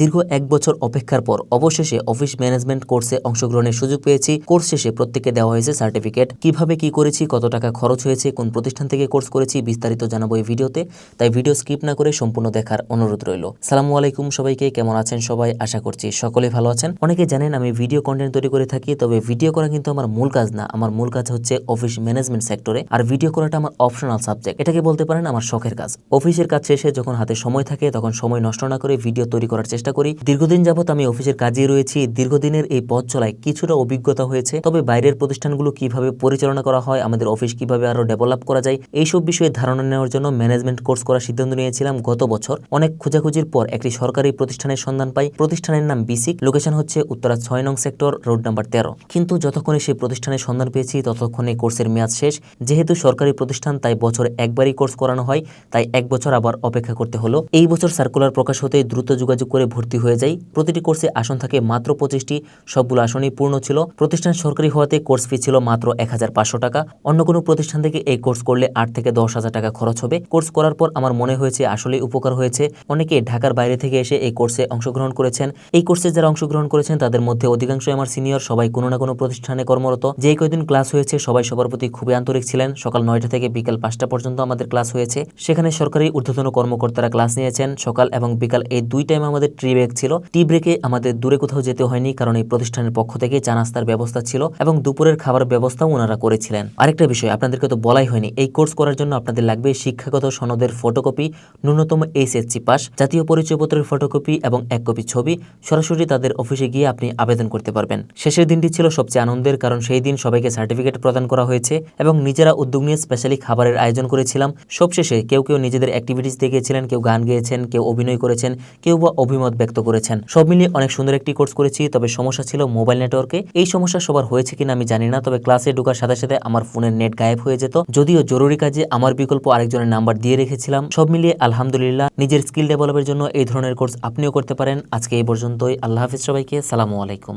দীর্ঘ এক বছর অপেক্ষার পর অবশেষে অফিস ম্যানেজমেন্ট কোর্সে অংশগ্রহণের সুযোগ পেয়েছি। কোর্স শেষে প্রত্যেককে দেওয়া হয়েছে সার্টিফিকেট। কীভাবে কি করেছি, কত টাকা খরচ হয়েছে, কোন প্রতিষ্ঠান থেকে কোর্স করেছি বিস্তারিত জানাব এই ভিডিওতে। তাই ভিডিও স্কিপ না করে সম্পূর্ণ দেখার অনুরোধ রইল। সালামু আলাইকুম সবাইকে, কেমন আছেন সবাই? আশা করছি সকলে ভালো আছেন। অনেকে জানেন আমি ভিডিও কন্টেন্ট তৈরি করে থাকি, তবে ভিডিও করা কিন্তু আমার মূল কাজ না। আমার মূল কাজ হচ্ছে অফিস ম্যানেজমেন্ট সেক্টরে। আর ভিডিও করাটা আমার অপশনাল সাবজেক্ট এটাকে বলতে পারেন আমার শখের কাজ। অফিসের কাজ শেষে যখন হাতে সময় থাকে, তখন সময় নষ্ট না করে ভিডিও তৈরি করার চেষ্টা করি। দীর্ঘদিন যাবত আমি অফিসের কাজে রয়েছি। দীর্ঘদিনের এই পথ চলায় কিছুটা অভিজ্ঞতা হয়েছে। তবে বাইরের প্রতিষ্ঠানগুলো কীভাবে পরিচালনা করা হয়, আমাদের অফিস কীভাবে আরও ডেভেলপ করা যায়, এইসব বিষয়ে ধারণা নেওয়ার জন্য ম্যানেজমেন্ট কোর্স করার সিদ্ধান্ত নিয়েছিলাম গত বছর। অনেক খোঁজাখুঁজির পর একটি সরকারি প্রতিষ্ঠানের সন্ধান পাই। প্রতিষ্ঠানের নাম বিসিক। লোকেশন হচ্ছে উত্তরা ছয় নং সেক্টর, রোড নাম্বার তেরো। কিন্তু যতক্ষণে সেই প্রতিষ্ঠানের সন্ধান পেয়েছি, ততক্ষণে কোর্সের মেয়াদ শেষ। যেহেতু সরকারি প্রতিষ্ঠান, তাই বছর একবারই কোর্স করানো হয়। তাই এক বছর আবার অপেক্ষা করতে হলো। এই বছর সার্কুলার প্রকাশ হতে দ্রুত যোগাযোগ করে ভর্তি হয়ে যাই প্রতিটি কোর্সে আসন থাকে মাত্র পঁচিশটি। সবগুলো আসনই পূর্ণ ছিল। প্রতিষ্ঠান সরকারি হওয়াতে কোর্স ফি ছিল মাত্র এক হাজার পাঁচশো টাকা। অন্য কোনো প্রতিষ্ঠান থেকে এই কোর্স করলে আট থেকে দশ হাজার টাকা খরচ হবে। কোর্স করার পর আমার মনে হয়েছে আসলে উপকার হয়েছে। অনেকে ঢাকার বাইরে থেকে এসে এই কোর্সে অংশগ্রহণ করেছেন। এই কোর্সে যারা অংশগ্রহণ করেছেন, তাদের মধ্যে অধিকাংশই আমার সিনিয়র। সবাই কোনো না কোনো প্রতিষ্ঠানে কর্মরত। যে কয়দিন ক্লাস হয়েছে, সবাই সবার প্রতি খুবই আন্তরিক ছিলেন। সকাল নয়টা থেকে বিকাল পাঁচটা পর্যন্ত আমাদের ক্লাস হয়েছে। সেখানে সরকারি ঊর্ধ্বতন কর্মকর্তারা ক্লাস নিয়েছেন। সকাল এবং বিকাল এই দুই টাইম আমাদের টি ব্রেক ছিল। টি ব্রেকে আমাদের দূরে কোথাও যেতে হয়নি কারণ এই প্রতিষ্ঠানের পক্ষ থেকে চা নাস্তার ব্যবস্থা ছিল এবং দুপুরের খাবার ব্যবস্থাও ওনারা করেছিলেন। আরেকটা বিষয়, আপনাদেরকে তো বলাই হয়নি, এই কোর্স করার জন্য আপনাদের লাগবে শিক্ষাগত সনদের ফটোকপি, ন্যূনতম এইচএসসি পাস, জাতীয় পরিচয়পত্রের ফটোকপি এবং এক কপি ছবি। সরাসরি তাদের অফিসে গিয়ে আপনি আবেদন করতে পারবেন। শেষের দিনটি ছিল সবচেয়ে আনন্দের কারণ সেই দিন সবাইকে সার্টিফিকেট প্রদান করা হয়েছে এবং নিজেরা উদ্যোগ নিয়ে স্পেশালি খাবারের আয়োজন করেছিলাম। সবশেষে কেউ কেউ নিজেদের অ্যাক্টিভিটিস দেখিয়েছিলেন কেউ গান গেয়েছেন, কেউ অভিনয় করেছেন, কেউ বা অভিমত ব্যক্ত করেছেন। সব মিলিয়ে অনেক সুন্দর একটি কোর্স করেছি, তবে সমস্যা ছিল মোবাইল নেটওয়ার্কে। এই সমস্যা সবার হয়েছে কিনা আমি জানি না, তবে ক্লাসে ঢুকার সাথে সাথে আমার ফোনের নেট গায়েব হয়ে যেত। যদিও জরুরি কাজে আমার বিকল্প আরেকজনের নাম্বার দিয়ে রেখেছিলাম। সব মিলিয়ে আলহামদুলিল্লাহ, নিজের স্কিল ডেভেলপের জন্য এই ধরনের কোর্স আপনিও করতে পারেন। আজকে এই পর্যন্তই। আল্লাহ হাফিজ সবাইকে। সালামু আলাইকুম।